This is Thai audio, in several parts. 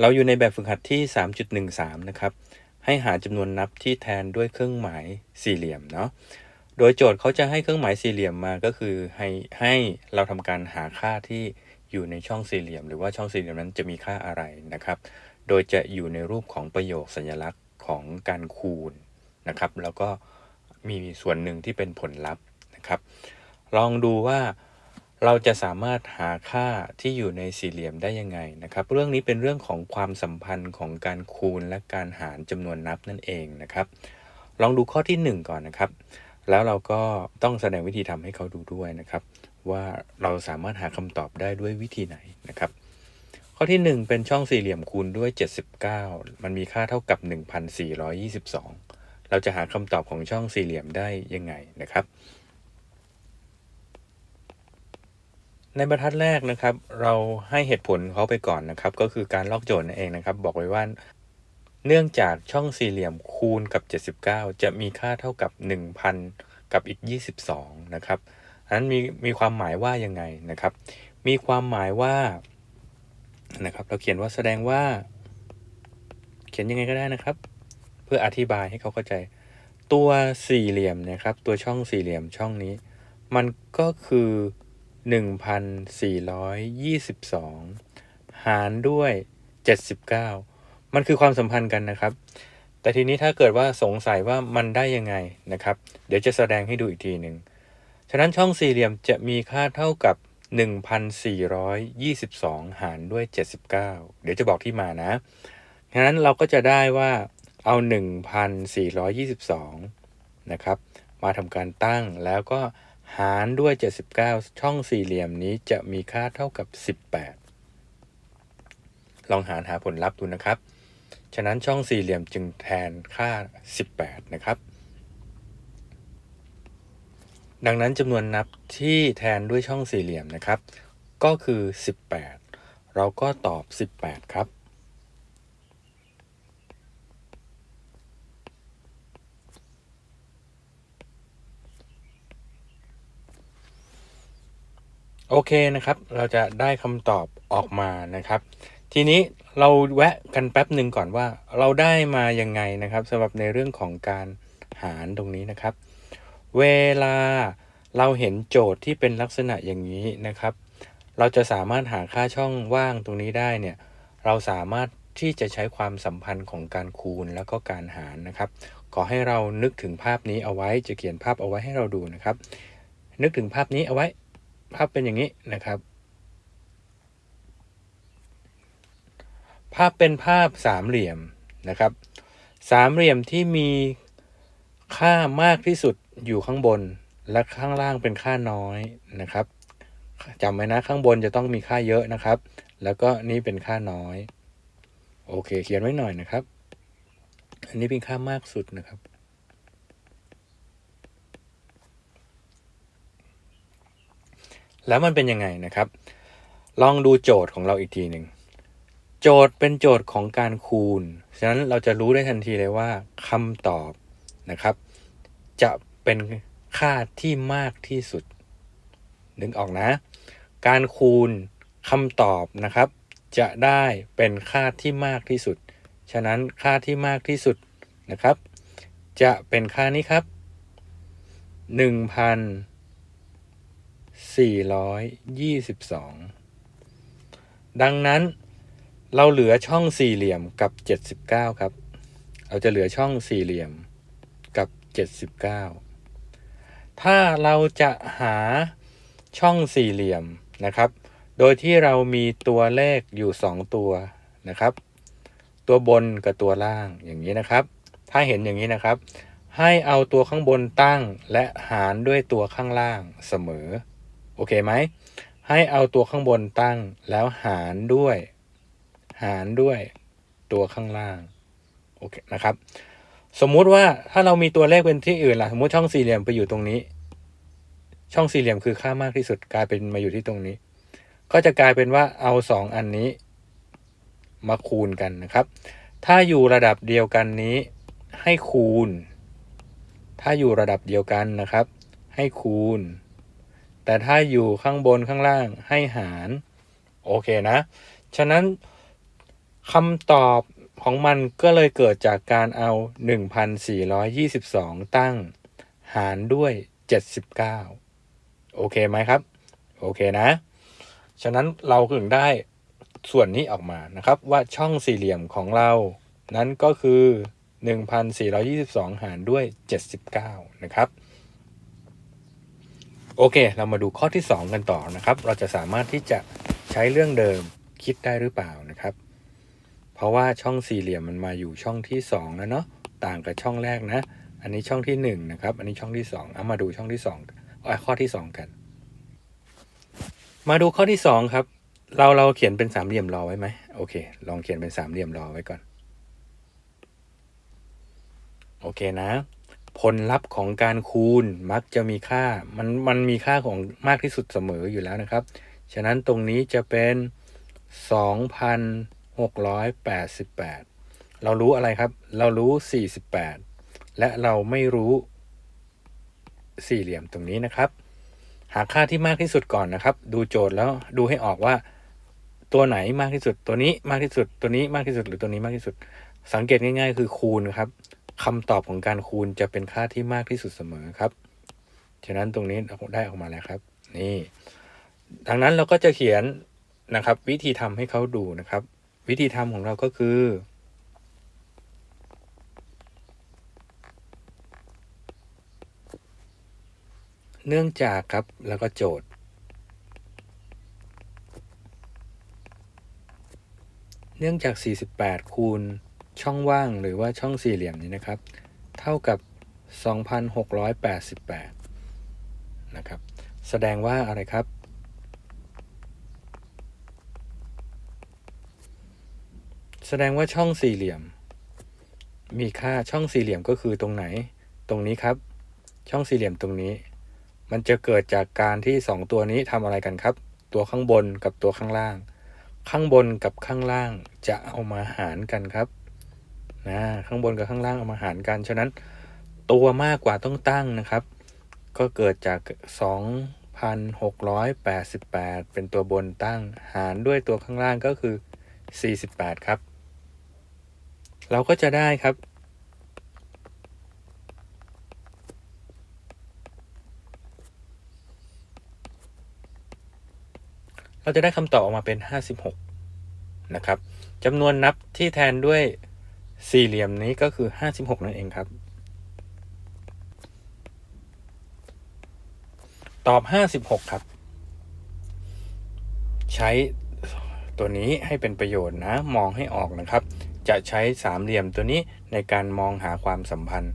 เราอยู่ในแบบฝึกหัดที่ 3.13 นะครับ ให้หาจำนวนนับที่แทนด้วยเครื่องหมายสี่เหลี่ยมเนาะ โดยโจทย์เขาจะให้เครื่องหมายสี่เหลี่ยมมาก็คือให้ให้เราทำการหาค่าที่อยู่ในช่องสี่เหลี่ยม หรือว่าช่องสี่เหลี่ยมนั้นจะมีค่าอะไรนะครับ โดยจะอยู่ในรูปของประโยคสัญลักษณ์ของการคูณนะครับ แล้วก็มีส่วนหนึ่งที่เป็นผลลัพธ์นะครับ ลองดูว่า เราจะสามารถหาค่าที่อยู่ในสี่เหลี่ยมได้ยังไงนะครับ เรื่องนี้เป็นเรื่องของความสัมพันธ์ของการคูณและการหารจำนวนนับนั่นเองนะครับ ลองดูข้อที่ 1 ก่อนนะครับ แล้วเราก็ต้องแสดงวิธีทำให้เขาดูด้วยนะครับ ว่าเราสามารถหาคำตอบได้ด้วยวิธีไหนนะครับ ข้อที่ 1 เป็นช่องสี่เหลี่ยมคูณด้วย 79 มันมีค่าเท่ากับ 1422 เราจะหาคำตอบของช่องสี่เหลี่ยมได้ยังไงนะครับ ในบรรทัดแรกนะครับ เราให้เหตุผลเขาไปก่อนนะครับ ก็คือการลอกโจทย์นั่นเองนะครับ บอกไว้ว่า เนื่องจากช่องสี่เหลี่ยมคูณกับ 79 จะมีค่าเท่ากับ 1,000 กับอีก 22 นะครับอันนั้นมีมีความหมายว่ายังไงนะครับ มีความหมายว่านะครับ เราเขียนว่าแสดงว่า เขียนยังไงก็ได้นะครับ เพื่ออธิบายให้เขาเข้าใจ ตัวสี่เหลี่ยมนะครับ ตัวช่องสี่เหลี่ยมช่องนี้ มันก็คือ 1,422 หารด้วย 79 มันคือความสัมพันธ์กันนะครับ แต่ทีนี้ถ้าเกิดว่าสงสัยว่ามันได้ยังไงนะครับ เดี๋ยวจะแสดงให้ดูอีกทีหนึ่ง ฉะนั้นช่องสี่เหลี่ยมจะมีค่าเท่ากับ 1,422 หารด้วย 79 เดี๋ยวจะบอกที่มานะ ฉะนั้นเราก็จะได้ว่าเอา 1,422 นะครับ มาทำการตั้งแล้วก็ หารด้วย 79 ช่องสี่เหลี่ยมนี้จะมีค่าเท่ากับ 18 ลองหารหาผลลัพธ์ดูนะครับ ฉะนั้นช่องสี่เหลี่ยมจึงแทนค่า 18 นะครับ ดังนั้นจำนวนนับที่แทนด้วยช่องสี่เหลี่ยมนะครับ ก็คือ 18 เราก็ตอบ 18 ครับ โอเคนะครับ เราจะได้คำตอบออกมานะครับ ทีนี้เราแวะกันแป๊บหนึ่งก่อนว่าเราได้มายังไงนะครับสำหรับในเรื่องของการหารตรงนี้นะครับ เวลาเราเห็นโจทย์ที่เป็นลักษณะอย่างนี้นะครับ เราจะสามารถหาค่าช่องว่างตรงนี้ได้เนี่ย เราสามารถที่จะใช้ความสัมพันธ์ของการคูณแล้วก็การหารนะครับ ขอให้เรานึกถึงภาพนี้เอาไว้จะเขียนภาพเอาไว้ให้เราดูนะครับ นึกถึงภาพนี้เอาไว้ ภาพเป็นอย่างนี้นะครับ ภาพเป็นภาพสามเหลี่ยมนะครับ สามเหลี่ยมที่มีค่ามากที่สุดอยู่ข้างบน และข้างล่างเป็นค่าน้อยนะครับจำไว้นะข้างบนจะต้องมีค่าเยอะนะครับ แล้วก็นี่เป็นค่าน้อย โอเค เขียนไว้หน่อยนะครับ อันนี้เป็นค่ามากสุดนะครับ แล้วมันเป็นยังไงนะครับ ลองดูโจทย์ของเราอีกทีหนึ่งโจทย์เป็นโจทย์ของการคูณ ฉะนั้นเราจะรู้ได้ทันทีเลยว่าคำตอบนะครับ จะเป็นค่าที่มากที่สุด นึกออกนะ การคูณคำตอบนะครับ จะได้เป็นค่าที่มากที่สุด ฉะนั้นค่าที่มากที่สุดนะครับ จะเป็นค่านี้ครับ 422 ดังนั้นเราเหลือช่องสี่เหลี่ยมกับ 79 ครับ เราจะเหลือช่องสี่เหลี่ยมกับ 79 ถ้าเราจะหาช่องสี่เหลี่ยมนะครับ โดยที่เรามีตัวเลขอยู่ 2 ตัวนะครับ ตัวบนกับตัวล่างอย่างนี้นะครับ ถ้าเห็นอย่างนี้นะครับ ให้เอาตัวข้างบนตั้งและหารด้วยตัวข้างล่างเสมอ โอเคไหม ให้เอาตัวข้างบนตั้งแล้วหารด้วย หารด้วยตัวข้างล่าง โอเคนะครับ สมมุติว่าถ้าเรามีตัวเลขเป็นที่อื่นล่ะ สมมติช่องสี่เหลี่ยมไปอยู่ตรงนี้ ช่องสี่เหลี่ยมคือค่ามากที่สุดกลายเป็นมาอยู่ที่ตรงนี้ ก็จะกลายเป็นว่าเอาสองอันนี้ มาคูณกันนะครับ ถ้าอยู่ระดับเดียวกันนี้ให้คูณ ถ้าอยู่ระดับเดียวกันนะครับ ให้คูณ แต่ถ้าอยู่ข้างบนข้างล่างให้หาร โอเคนะ ฉะนั้นคำตอบของมันก็เลยเกิดจากการเอา 1,422 ตั้ง หารด้วย 79 โอเคไหมครับ โอเคนะ ฉะนั้นเราถึงได้ส่วนนี้ออกมานะครับว่าช่องสี่เหลี่ยมของเรา นั้นก็คือ 1,422 หารด้วย 79 นะครับ โอเค เรามาดูข้อที่ 2 กันต่อนะครับ เราจะสามารถที่จะใช้เรื่องเดิมคิดได้หรือเปล่านะครับ เพราะว่าช่องสี่เหลี่ยมมันมาอยู่ช่องที่ 2 แล้วเนาะต่างกับช่องแรกนะ อันนี้ช่องที่ 1 นะครับ อันนี้ช่องที่ 2 เอามาดูช่องที่2อข้อที่ 2 กัน มาดูข้อที่ 2 ครับ เราเราเขียนเป็นสามเหลี่ยมรอไว้ไหมโอเค ลองเขียนเป็นสามเหลี่ยมรอไว้ก่อน โอเคนะ ผลลัพธ์ของการคูณมักจะมีค่า มันมันมีค่าของมากที่สุดเสมออยู่แล้วนะครับ ฉะนั้นตรงนี้จะเป็น 2,688 เรารู้อะไรครับ เรารู้ 48 และเราไม่รู้สี่เหลี่ยมตรงนี้นะครับ หาค่าที่มากที่สุดก่อนนะครับ ดูโจทย์แล้วดูให้ออกว่า ตัวไหนมากที่สุดตัวนี้มากที่สุดตัวนี้มากที่สุดหรือตัวนี้มากที่สุด สังเกตง่าย ๆ คือคูณครับ คำตอบของการคูณจะเป็นค่าที่มากที่สุดเสมอครับ ฉะนั้นตรงนี้ได้ออกมาแล้วครับ นี่ ดังนั้นเราก็จะเขียนนะครับ วิธีทำให้เขาดูนะครับ วิธีทำของเราก็คือ เนื่องจากครับแล้วก็โจทย์เนื่องจาก 48 คูณ ช่องว่างหรือว่าช่องสี่เหลี่ยมนี้นะครับ เท่ากับ 2,688 นะครับ แสดงว่าอะไรครับ แสดงว่าช่องสี่เหลี่ยม มีค่าช่องสี่เหลี่ยมก็คือตรงไหน ตรงนี้ครับ ช่องสี่เหลี่ยมตรงนี้ มันจะเกิดจากการที่ 2 ตัวนี้ทำอะไรกันครับ ตัวข้างบนกับตัวข้างล่าง ข้างบนกับข้างล่างจะเอามาหารกันครับ นะข้างบนกับข้างล่างเอามาหารกันฉะนั้นตัวมากกว่าต้องตั้งนะครับ ก็เกิดจาก 2,688 เป็นตัวบนตั้งหารด้วยตัวข้างล่างก็คือ 48 ครับ เราก็จะได้ครับ เราจะได้คำตอบออกมาเป็น 56 นะครับจำนวนนับที่แทนด้วย สี่เหลี่ยมนี้ก็คือ56นั่นเองครับ ตอบ56ครับ ใช้ตัวนี้ให้เป็นประโยชน์นะ มองให้ออกนะครับ จะใช้สามเหลี่ยมตัวนี้ในการมองหาความสัมพันธ์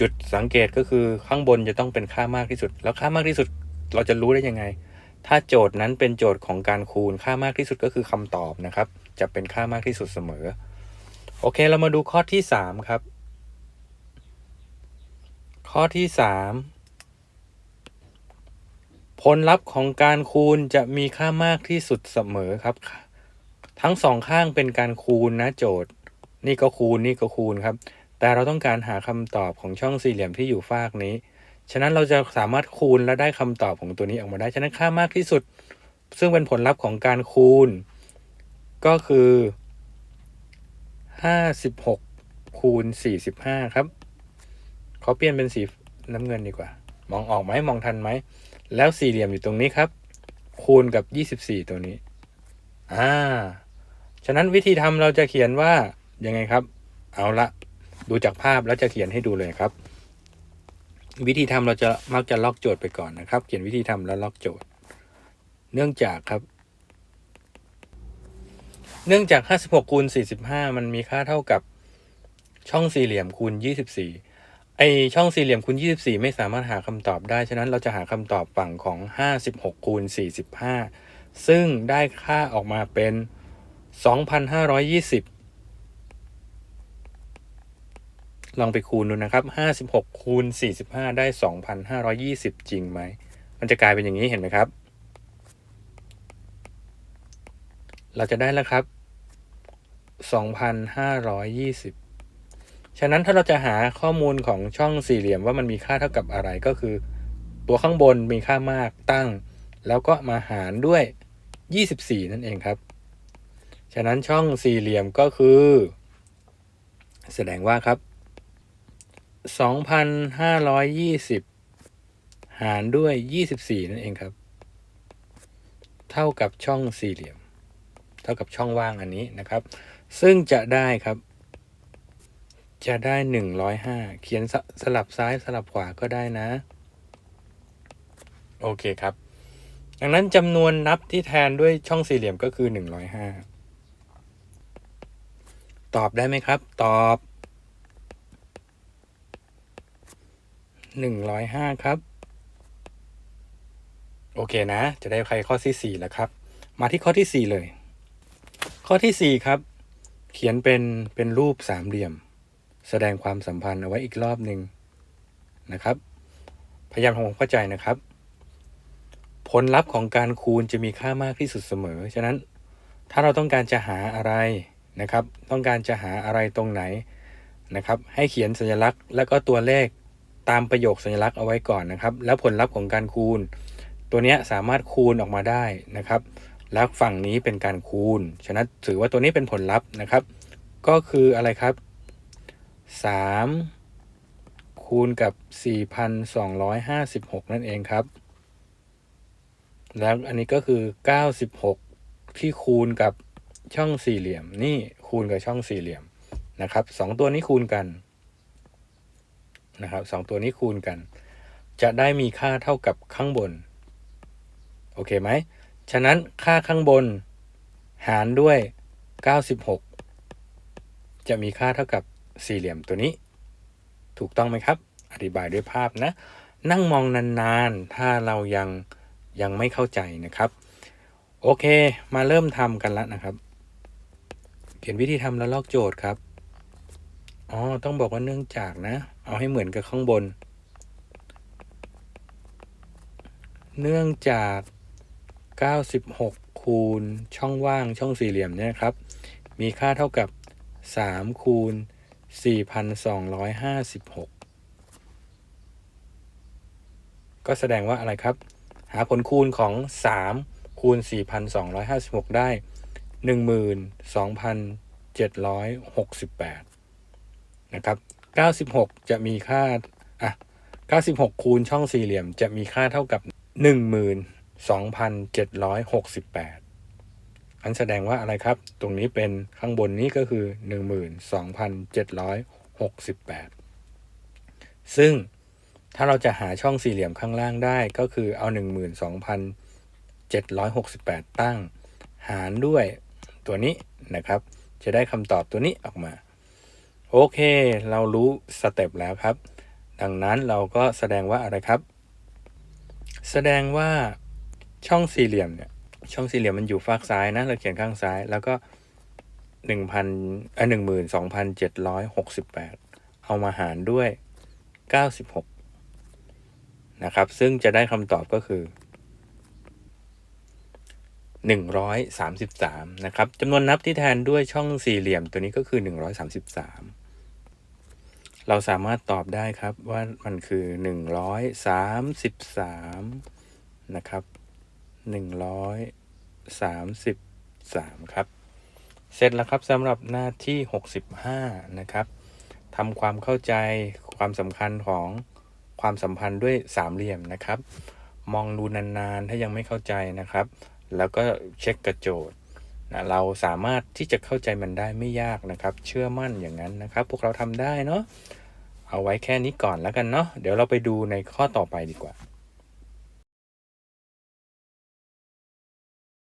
จุดสังเกตก็คือข้างบนจะต้องเป็นค่ามากที่สุด แล้วค่ามากที่สุดเราจะรู้ได้ยังไง ถ้าโจทย์นั้นเป็นโจทย์ของการคูณค่ามากที่สุดก็คือคำตอบนะครับ จะเป็นค่ามากที่สุดเสมอ โอเค เรามาดูข้อที่สามครับ ข้อที่สามผลลัพธ์ของการคูณจะมีค่ามากที่สุดเสมอครับ ทั้งสองข้างเป็นการคูณนะโจทย์ นี่ก็คูณนี่ก็คูณครับ แต่เราต้องการหาคำตอบของช่องสี่เหลี่ยมที่อยู่ฟากนี้ ฉะนั้นเราจะสามารถคูณและได้คำตอบของตัวนี้ออกมาได้ ฉะนั้นค่ามากที่สุด ซึ่งเป็นผลลัพธ์ของการคูณ ก็คือ 56คูณ45ครับขอเปลี่ยนเป็นสีน้ำเงินดีกว่า มองออกไหมมองทันไหม แล้วสี่เหลี่ยมอยู่ตรงนี้ครับ คูณกับ24ตัวนี้ อ่า ฉะนั้นวิธีทำเราจะเขียนว่ายังไงครับ เอาละดูจากภาพแล้วจะเขียนให้ดูเลยครับ วิธีทำเราจะมักจะล็อกโจทย์ไปก่อนนะครับ เขียนวิธีทำแล้วล็อกโจทย์ เนื่องจากครับ เนื่องจาก 56คูณ45 มันมีค่าเท่ากับช่องสี่เหลี่ยมคูณ 24 ไอช่องสี่เหลี่ยมคูณ 24 ไม่สามารถหาคำตอบได้ ฉะนั้นเราจะหาคำตอบฝั่งของ 56คูณ45 ซึ่งได้ค่าออกมาเป็น 2,520ลองไปคูณดูนะครับ 56 คูณ 45 ได้ 2,520 จริงไหม มันจะกลายเป็นอย่างนี้เห็นไหมครับ เราจะได้แล้วครับ 2,520 ฉะนั้นถ้าเราจะหาข้อมูลของช่องสี่เหลี่ยมว่ามันมีค่าเท่ากับอะไรก็คือ ตัวข้างบนมีค่ามากตั้ง แล้วก็มาหารด้วย 24 นั่นเองครับ ฉะนั้นช่องสี่เหลี่ยมก็คือ แสดงว่าครับ 2,520 หารด้วย 24 นั่นเองครับ เท่ากับช่องสี่เหลี่ยม เท่ากับช่องว่างอันนี้นะครับ ซึ่งจะได้ครับ จะได้ 105 เขียนสสลับซ้ายสลับขวาก็ได้นะ โอเคครับ ดังนั้นจำนวนนับที่แทนด้วยช่องสี่เหลี่ยมก็คือ 105 ตอบได้ไหมครับ ตอบ 105 ครับโอเคนะ จะได้ใครข้อที่ 4 แล้วครับ มาที่ข้อที่ 4 เลย ข้อที่ 4 ครับ เขียนเป็นเป็นรูปสามเหลี่ยม แสดงความสัมพันธ์เอาไว้อีกรอบหนึ่งนะครับ พยายามทำความเข้าใจนะครับ ผลลัพธ์ของการคูณจะมีค่ามากที่สุดเสมอ ฉะนั้นถ้าเราต้องการจะหาอะไรนะครับ ต้องการจะหาอะไรตรงไหนนะครับ ให้เขียนสัญลักษณ์ แล้วก็ตัวเลขตามประโยคสัญลักษณ์เอาไว้ก่อนนะครับ แล้วผลลัพธ์ของการคูณ ตัวเนี้ยสามารถคูณออกมาได้นะครับ แล้วฝั่งนี้เป็นการคูณ ฉะนั้นถือว่าตัวนี้เป็นผลลัพธ์นะครับ ก็คืออะไรครับ 3 คูณกับ 4,256 นั่นเองครับ แล้วอันนี้ก็คือ 96 ที่คูณกับช่องสี่เหลี่ยม นี่คูณกับช่องสี่เหลี่ยมนะครับสองตัวนี้คูณกันนะครับสองตัวนี้คูณกัน จะได้มีค่าเท่ากับข้างบน โอเคไหม ฉะนั้นค่าข้างบน หารด้วย 96 จะมีค่าเท่ากับสี่เหลี่ยมตัวนี้ ถูกต้องไหมครับ อธิบายด้วยภาพนะ นั่งมองนานๆ ถ้าเรายังยังไม่เข้าใจนะครับ โอเค มาเริ่มทำกันแล้วนะครับ เขียนวิธีทำแล้วลอกโจทย์ครับ อ๋อ ต้องบอกว่าเนื่องจากนะ เอาให้เหมือนกับข้างบน เนื่องจาก 96 คูณช่องว่างช่องสี่เหลี่ยมเนี่ยครับ มีค่าเท่ากับ 3 คูณ 4,256 ก็แสดงว่าอะไรครับ หาผลคูณของ 3 คูณ 4,256 ได้ 12,768 นะครับ 96 จะมีค่า อะ 96 คูณช่องสี่เหลี่ยมจะมีค่าเท่ากับ 2,768อันแสดงว่าอะไรครับ ตรงนี้เป็นข้างบนนี้ก็คือ 12,768 ซึ่งถ้าเราจะหาช่องสี่เหลี่ยมข้างล่างได้ก็คือเอา 12,768 ตั้ง หารด้วยตัวนี้นะครับ จะได้คำตอบตัวนี้ออกมา โอเค เรารู้สเต็ปแล้วครับ ดังนั้นเราก็แสดงว่าอะไรครับ แสดงว่า ช่องสี่เหลี่ยมเนี่ย ช่องสี่เหลี่ยมมันอยู่ฝากซ้ายนะ เราเขียนข้างซ้าย แล้วก็หนึ่งพันเอ่อหนึ่งหมื่นสองพันเจ็ดร้อยหกสิบแปดเอามาหารด้วยเก้าสิบหกนะครับ ซึ่งจะได้คำตอบก็คือหนึ่งร้อยสามสิบสามนะครับจำนวนนับที่แทนด้วยช่องสี่เหลี่ยมตัวนี้ก็คือหนึ่งร้อยสามสิบสามเราสามารถตอบได้ครับว่ามันคือหนึ่งร้อยสามสิบสามนะครับ หนึ่งร้อยสามสิบสามครับ เสร็จแล้วครับสำหรับหน้าที่65นะครับทำความเข้าใจความสำคัญของความสัมพันธ์ด้วยสามเหลี่ยมนะครับ มองดูนานๆถ้ายังไม่เข้าใจนะครับ แล้วก็เช็คกระโจทย์นะเราสามารถที่จะเข้าใจมันได้ไม่ยากนะครับ เชื่อมั่นอย่างนั้นนะครับ พวกเราทำได้เนาะเอาไว้แค่นี้ก่อนแล้วกันเนาะเดี๋ยวเราไปดูในข้อต่อไปดีกว่า